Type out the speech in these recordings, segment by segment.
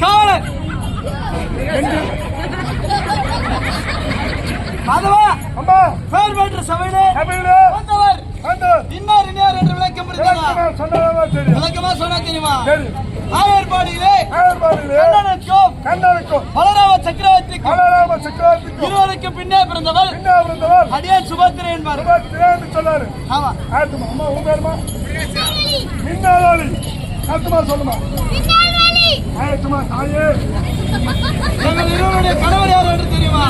காவலர் மாதவா அம்மா பெற்ற சபையிலே வந்தவர் வந்து இன்னார் இன்னார் என்று விளக்கம் விளக்கமா சொன்னா தெரியுமா ஆயர்பாடியிலே கண்ணனுக்கும் கண்ணனுக்கும் பலராம சக்கரவர்த்திக்கும் கலராம சக்கரவர்த்திக்கும் இருவருக்கு பின்னே பிறந்தவள் என்ன இருந்தவர் அடியார் சுபத்திரை என்பார். சுபாத்திரேன்னு சொன்னாரு. ஆமா. ஆத்துமா அம்மா உங்க பேருமா? மின்னாளாளி ஆத்துமா சொல்லுமா? ஆயத்துமா தாயே. எங்கள் இருவருடைய கணவர் யார் என்று தெரியுமா?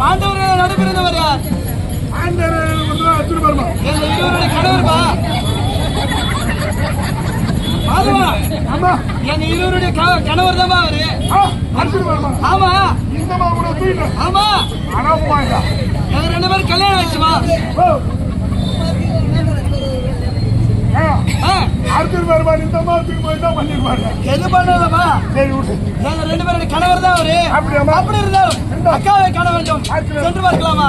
பாண்டவர்கள் நடுப்பிறந்தவர் யார்? ஆண்டவர் ஒன்று அத்துரு பெருமா எங்கள் இருவருடைய கணவர் பா. மாதவா அம்மா எங்க இருவருடைய கணவர் தான் அவரு. பெருமா ஆமா. ஆமா. எங்க ரெண்டு பேரும் கல்யாணம் ஆயிடுச்சுமா? ஓ. ஆ. ஆ, அத்துரு பெருமா இந்த மாதிரி தூக்கி போய் தான் பண்ணிருப்பாங்க எது பண்ணலமா சரி விட்டு எங்க ரெண்டு பேருடைய கணவர் தான் அவரு. அப்படியாம்மா? அப்படி இருந்தாலும் அக்காவை காண வேண்டும். சென்று பார்க்கலாமா?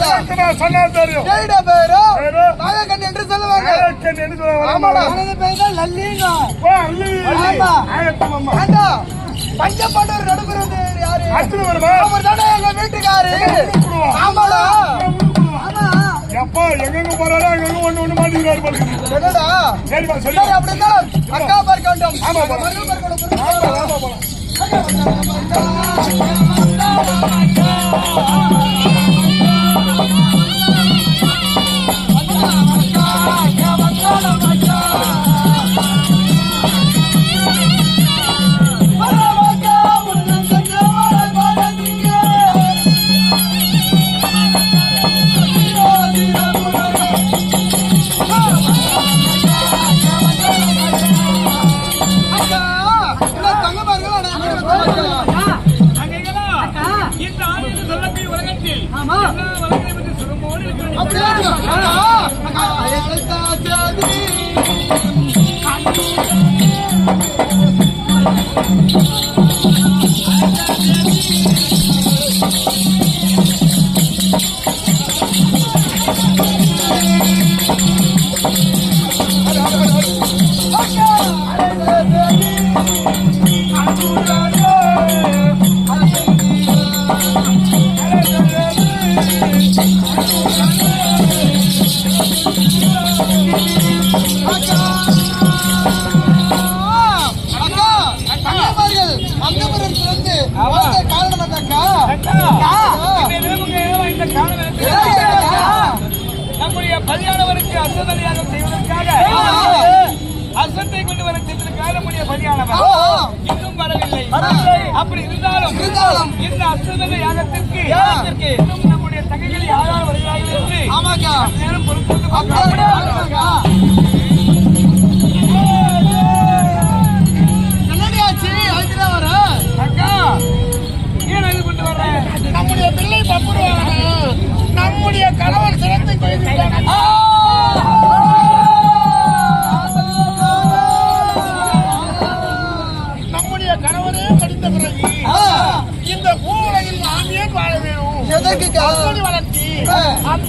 சொன்னா தெரியும்? நாகக்கண்ணி என்று சொல்லுவாங்க. ஆயக்கன் என்று சொல்ல ஆமாடா. வரமாடா. எனது பேர் தான் லல்லிங்க ஓ, அல்லி. ஆமா. பஞ்சப்பாண்டவர் நடுப்புறது யாரு? அத்துரு பெருமா. அவர் தானே எங்க வீட்டுக்காரு. ஆமாடா. எப்பா எங்கெங்க போறாரோ அங்கங்க ஒண்ணு ஒண்ணு மாட்டிக்கிறாரு போல இருக்கு. என்னடா? சரிம்மா சரி சொல்லு அப்படி அக்கா பார்க்க வேண்டும். ஆமா, போலாம். பார்க்க வேண்டும். ஆமா, ஆமா, போலாம். அக்கா, அக்கா, அப்படி இருந்தாலும் இருந்தாலும் இந்த அசுரக யாகத்திற்கு யாகத்திற்கு நம்முடைய தங்கைகள் யாரால் வருகிறார்கள் என்று ஆமாக்கா. நேரம் பொறுத்து அப்படியே? நம்முடைய பிள்ளை பப்புருவாங்க நம்முடைய கணவர் சிறந்து போயிருக்காங்க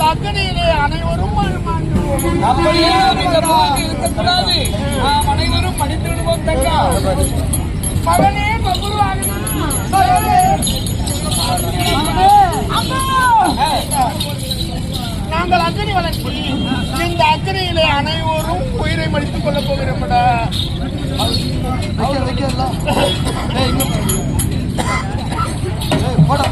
அந்த அக்கனியிலே அனைவரும். அப்படியே இருக்கக்கூடாது நாம் அனைவரும் படித்து விடுவோம் தங்கா. மகனே பப்புருவாகனா நாங்கள் அக்கனி வளர்ச்சி இந்த அக்கனியிலே அனைவரும் உயிரை மடித்துக் கொள்ளப் ஏய் போடா.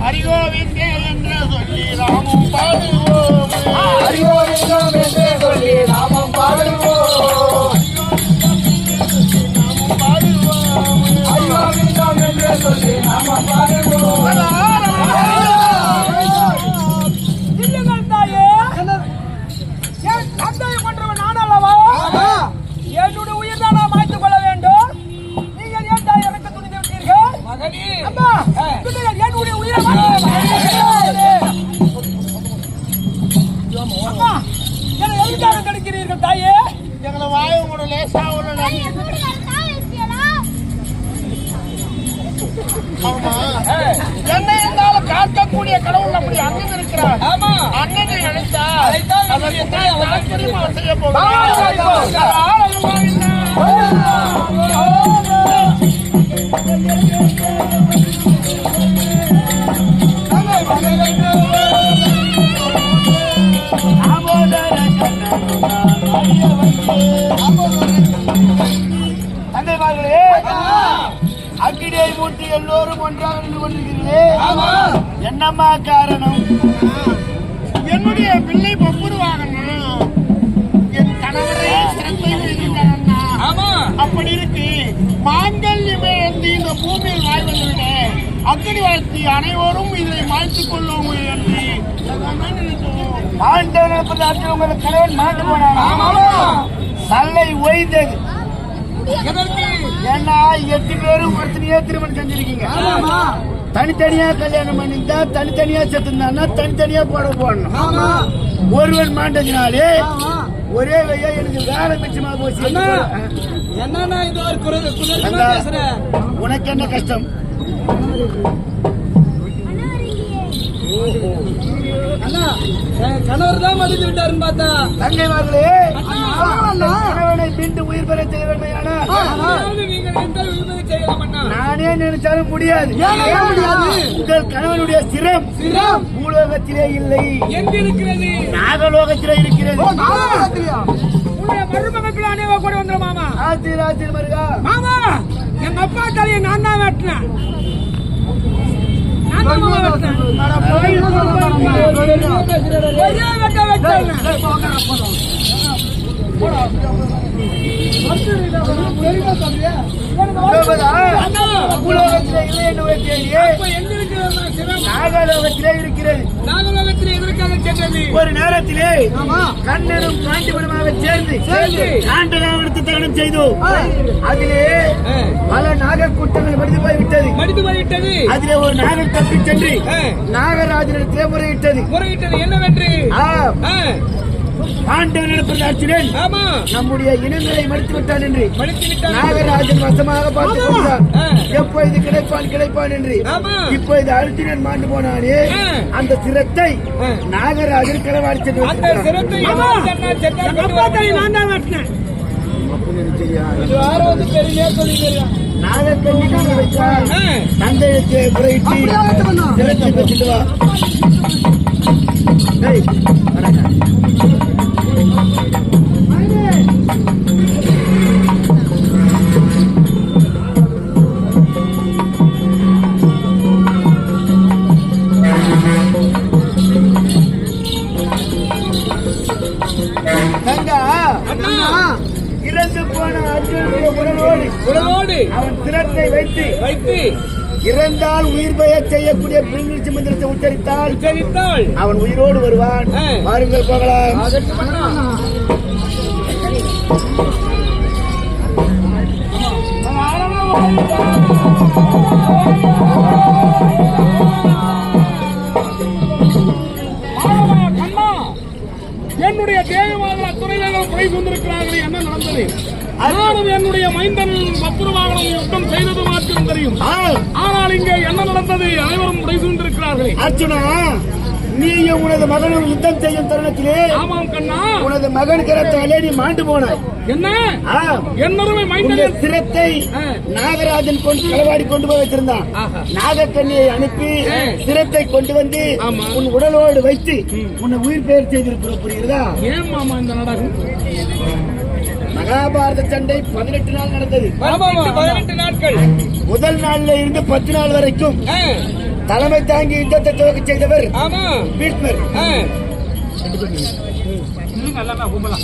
அறிவோவிந்தே என்று சொல்லி ராமம் பாடுவோம் அறிவோம் என்று சொல்லி ராமம் பாடுவோம் அறிவோம். என்று சொல்லி ராமம் பாடுவோம் தாயே. எங்களை வாய கூட லேசா ஒரு என்ன இருந்தாலும் காக்கக்கூடிய கடவுள் நம்முடைய அண்ணன் இருக்கிறார். ஆமா. அண்ணனை அவர் செய்ய ஆமா. மூட்டி எல்லோரும் ஒன்றாக நின்று கொண்டிருக்கிறீர்களே. ஆமா. என்னம்மா காரணம்? என்னுடைய பிள்ளை என் கணவரை சிறப்பை வைக்கின்றாரண்ணா ஆமா. அப்படி இருக்கு. மாங்கல்யமே வந்து இந்த பூமியில் வாழ்வதை விட அக்கடி வளர்த்தி அனைவரும் இதை மாய்த்துக் கொள்ளும் என்று. ஆண்டவன் உங்களுக்கு கணவன் மாட்டு போனான் சல்லை ஓய்ந்தது எதற்கு? ஏன்னா எட்டு பேரும் ஒருத்தனையே திருமணம் செஞ்சிருக்கீங்க? ஆமா. தனித்தனியா கல்யாணம் பண்ணிருந்தா தனித்தனியா செத்துருந்தான்னா தனித்தனியா போட போடணும். ஆமா. ஒருவன் மாண்டதினாலே. ஒரே வையா எனக்கு வேலை மிச்சமா போச்சு. உனக்கு என்ன கஷ்டம்? அண்ணா கணவர் தான் மடித்து விட்டாருன்னு பார்த்தா. தங்கைமார்களே. கணவனை மீண்டு உயிர் பெற செய்ய அண்ணா நானே நினைச்சாலும் முடியாது? உங்கள் கணவனுடைய சிரம். சிரம். பூலோகத்திலே இல்லை. எங்க இருக்கிறது. நாகலோகத்திலே இருக்கிறது அனைவரும் கூட வந்துடும் மாமா. ஆத்திர மருகா. மாமா எங்க அப்பா தலையை நான் தான் வெட்டினேன். நான் பூலோகத்திலே இல்லை என்று? நாகலோகத்திலே இருக்கிறது. நாகலோகத்தில் எதற்காக சென்றது ஒரு நேரத்திலே. கண்ணனும் காண்டிபுரமாக சேர்ந்து. காண்டகாவிடத்து தகனம் செய்தோம். அதிலே பல நாகக் கூட்டங்கள் மடிந்து போய்விட்டது. மடித்து போய்விட்டது. அதிலே ஒரு நாகர் தப்பி சென்று. நாகராஜனிடத்திலே முறையிட்டது. முறையிட்டது என்னவென்று? ஆண்டவன் நடப்பதாச்சினேன் ஆமா நம்முடைய இனங்களை மடித்து விட்டான் என்று நாகராஜன் வசமாக பார்த்து கொண்டான் ஆ. எப்பொழுது கிடைப்பான் கிடைப்பான் என்று ஆமா. இப்பொழுது அர்ஜுனன் மாண்டு போனானே. அந்த சிரத்தை. நாகராஜன் களவாடி சென்று அந்த வச்சிருக்கிறான். சிரத்தை யார் சென்னா சென்னா எங்க அப்பா தலையை நான் தான் வெட்டினேன் அப்படின்னு தெரியாது. இது யாரோ வந்து பெருமையா சொல்லி தெரியும் நாகக்கண்ணி நாங்க வைத்தால் ஆ. தந்தையத்தை முறையிட்டு. சிரத்தை வா இறந்து போன அர்ஜுனுடைய உடலோடு உடலோடு. அவன் திறத்தை வைத்து வைத்து இறந்தால் உயிர் பெய செய்யக்கூடிய பிரிமிழ்ச்சி மந்திரத்தை உச்சரித்தால் உச்சரித்தாள் அவன் உயிரோடு வருவான். ஆ. வாருங்கள் போகலாம். என்னுடைய தேவவாதல் அத்துறையிலும் குறை கொண்டிருக்கிறார்கள் என்ன நடந்தது? நானும் என்னுடைய மைந்தன் பத்ருவாகனம் யுத்தம் செய்தது மாத்திரம் தெரியும். ஆனால் இங்கே என்ன நடந்தது? அனைவரும் குறை கொண்டிருக்கிறார்களே அர்ஜுனா நீயும் உனது மகனும் யுத்தம் செய்யும் தருணத்திலே ஆமாம் கண்ணா. உனது மகன் கரத்தாலே நீ மாண்டு போனாய். என்ன? என்னருமை மைந்தன் சிரத்தை. நாகராஜன் கொண்டு களவாடி கொண்டு போய் வச்சிருந்தான். நாகக்கண்ணியை அனுப்பி. சிரத்தை கொண்டு வந்து. உன் உடலோடு வைத்து உன்னை உயிர் பெயர் செய்திருக்கிற புரியுதா ஏன் மாமா இந்த நாடகம்? மகாபாரத சண்டை பதினெட்டு நாள் நடந்தது. பதினெட்டு நாட்கள். முதல் நாள்ல இருந்து பத்து நாள் வரைக்கும் தலைமை தாங்கி யுத்தத்தை துவக்க செய்தவர் ஆமா. பீஷ்மர் எல்லாமே கும்பலா.